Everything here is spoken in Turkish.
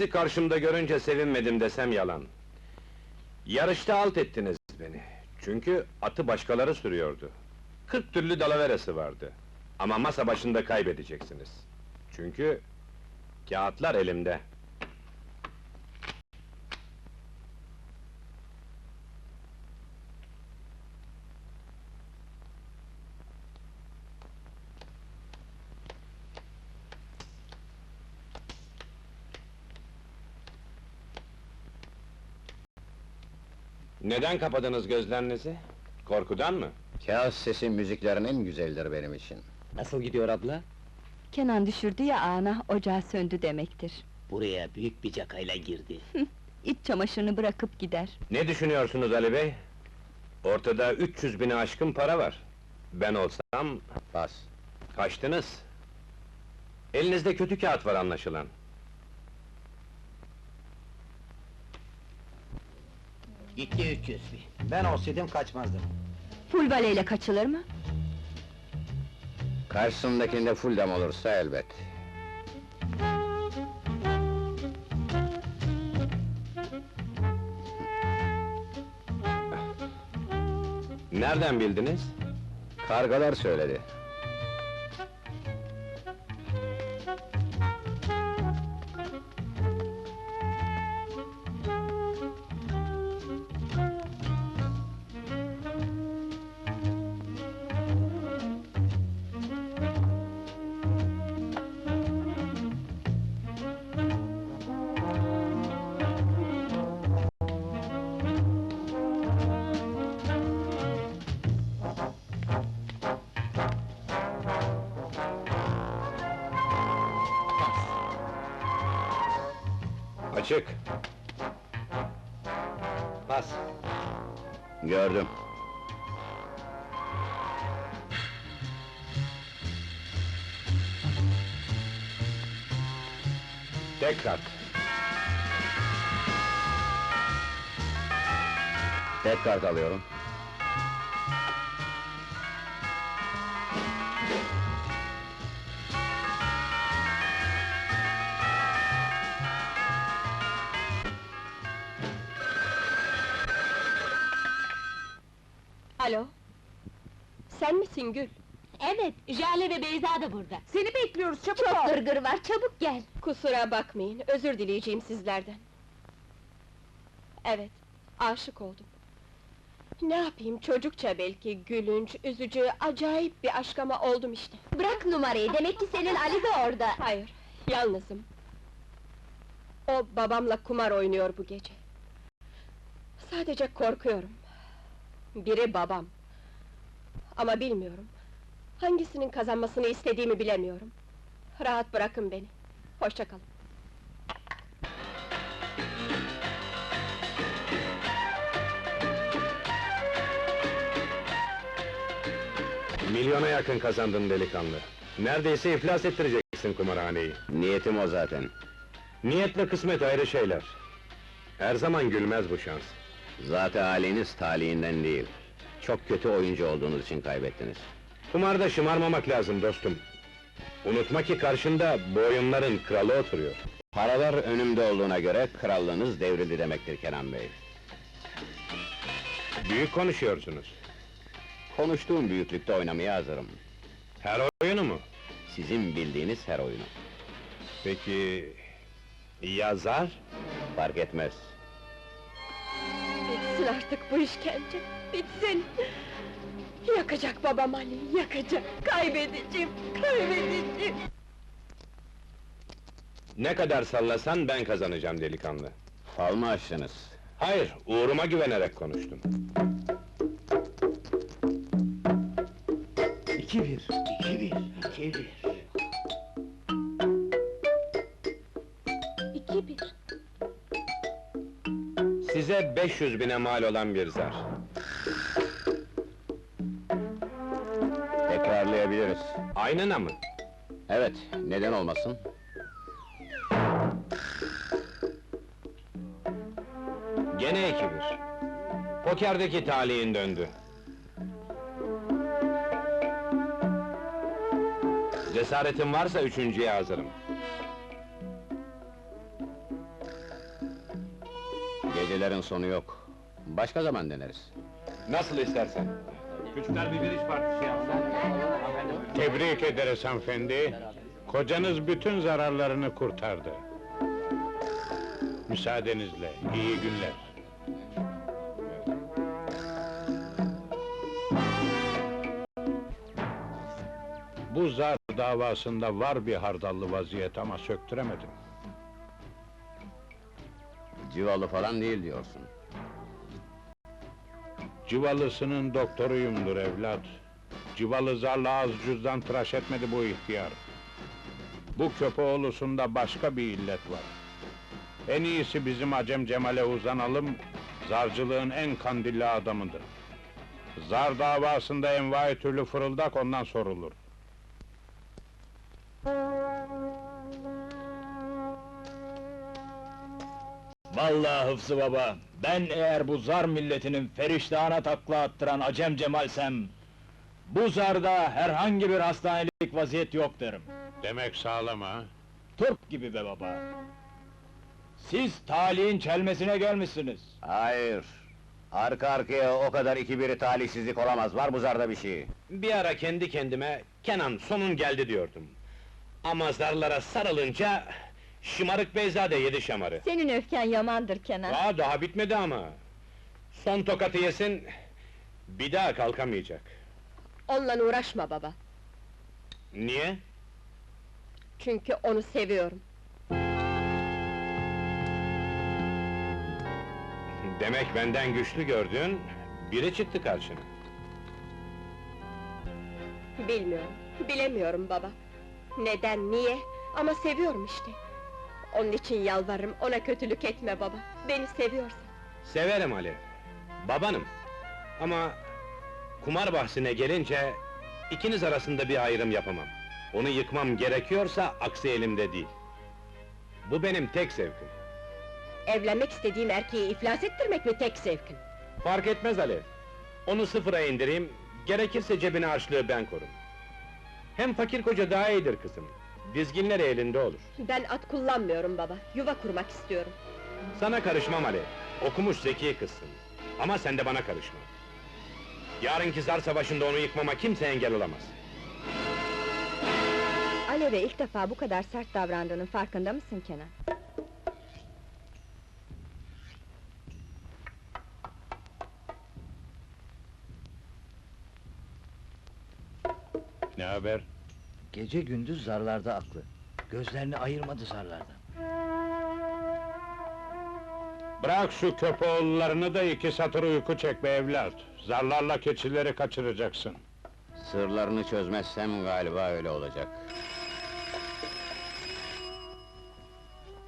Sizi karşımda görünce sevinmedim desem yalan. Yarışta alt ettiniz beni. Çünkü atı başkaları sürüyordu. Kırk türlü dalaveresi vardı. Ama masa başında kaybedeceksiniz. Çünkü... ...kağıtlar elimde. Neden kapadınız gözlerinizi? Korkudan mı? Kağıt sesi müziklerin en güzeldir benim için. Nasıl gidiyor abla? Kenan düşürdü ya ana, ocağı söndü demektir. Buraya büyük bir cakayla girdi. İç çamaşırını bırakıp gider. Ne düşünüyorsunuz Ali Bey? Ortada 300 bini aşkın para var. Ben olsam Bas. kaçtınız. Elinizde kötü kağıt var anlaşılan. Gitti 300 bin. Ben olsaydım kaçmazdım. Full baleyle kaçılır mı? Karşısındakinde full dam olursa elbet. Nereden bildiniz? Kargalar söyledi. Açık. Bas. Gördüm. Tek kart. Tek kart alıyorum. Alo? Sen misin Gül? Evet, Jale ve Beyza da burada. Seni bekliyoruz, çabuk Çok ol! gırgır var, çabuk gel. Kusura bakmayın, özür dileyeceğim sizlerden. Evet, aşık oldum. Ne yapayım, çocukça belki, gülünç, üzücü, acayip bir aşk ama oldum işte. Bırak numarayı, demek ki senin Ali de orada. Hayır, yalnızım. O babamla kumar oynuyor bu gece. Sadece korkuyorum. Biri babam. Ama bilmiyorum. Hangisinin kazanmasını istediğimi bilemiyorum. Rahat bırakın beni. Hoşça kalın. Milyona yakın kazandın delikanlı. Neredeyse iflas ettireceksin kumarhaneyi. Niyetim o zaten. Niyetle kısmet ayrı şeyler. Her zaman gülmez bu şans. Zaten haliniz talihinden değil. Çok kötü oyuncu olduğunuz için kaybettiniz. Kumarda şımarmamak lazım dostum. Unutma ki karşında bu oyunların kralı oturuyor. Paralar önümde olduğuna göre krallığınız devrildi demektir Kenan Bey. Büyük konuşuyorsunuz. Konuştuğum büyüklükte oynamaya hazırım. Her oyunu mu? Sizin bildiğiniz her oyunu. Peki... Yazar? Fark etmez. Bitsin artık bu işkence, bitsin! Yakacak babam Ali, yakacak! Kaybedeceğim, kaybedeceğim! Ne kadar sallasan ben kazanacağım delikanlı. Fal mı açtınız? Hayır, uğruma güvenerek konuştum. İki bir, iki bir, iki bir. Size 500 bine mal olan bir zar. Tekrarlayabiliriz. Aynına mı? Evet, neden olmasın? Gene iki bir. Pokerdeki talihin döndü. Cesaretin varsa üçüncüye hazırım. Gecelerin sonu yok. Başka zaman deneriz. Nasıl istersen. Küçükler bir biriş partisi yapsan. Tebrik ederiz hanımefendi. Kocanız bütün zararlarını kurtardı. Müsaadenizle, iyi günler. Bu zar davasında var bir hardallı vaziyet ama söktüremedim. Civalı falan değil diyorsun. Civalısının doktoruyumdur evlat. Civalı zarla az cüzdan tıraş etmedi bu ihtiyar. Bu köpeğoğlusunda başka bir illet var. En iyisi bizim Acem Cemal'e uzanalım, zarcılığın en kandilli adamıdır. Zar davasında envai türlü fırıldak ondan sorulur. Vallahi Hıfzı baba, ben eğer bu zar milletinin feriştahına takla attıran Acem Cemal'sem... ...bu zarda herhangi bir hastanelik vaziyet yok derim. Demek sağlam ha? Turp gibi be baba! Siz talihin çelmesine gelmişsiniz. Hayır. Arka arkaya o kadar iki biri talihsizlik olamaz. Var bu zarda bir şey. Bir ara kendi kendime, Kenan sonun geldi diyordum. Ama zarlara sarılınca, şımarık Beyza da yedi şamarı. Senin öfken yamandır Kenan. Aa, daha bitmedi ama. Son tokatı yesin, bir daha kalkamayacak. Onunla uğraşma baba. Niye? Çünkü onu seviyorum. Demek benden güçlü gördün, biri çıktı karşına. Bilmiyorum, bilemiyorum baba. Neden, niye? Ama seviyorum işte. Onun için yalvarırım, ona kötülük etme baba. Beni seviyorsan. Severim Ali, babanım. Ama kumar bahsine gelince ikiniz arasında bir ayrım yapamam. Onu yıkmam gerekiyorsa aksi elimde değil. Bu benim tek zevkim. Evlenmek istediğim erkeği iflas ettirmek mi tek zevkin? Fark etmez Ali. Onu sıfıra indireyim, gerekirse cebine harçlığı ben korum. Hem fakir koca daha iyidir kızım. Dizginleri elinde olur. Ben at kullanmıyorum baba, yuva kurmak istiyorum. Sana karışmam Ali. Okumuş zeki kızsın. Ama sen de bana karışma. Yarınki zar savaşında onu yıkmama kimse engel olamaz. Alev'e ilk defa bu kadar sert davrandığının farkında mısın Kenan? Ne haber? Gece gündüz zarlarda aklı. Gözlerini ayırmadı zarlardan. Bırak şu köpeğoğullarını da iki satır uyku çek be evlat. Zarlarla keçileri kaçıracaksın. Sırlarını çözmezsem galiba öyle olacak.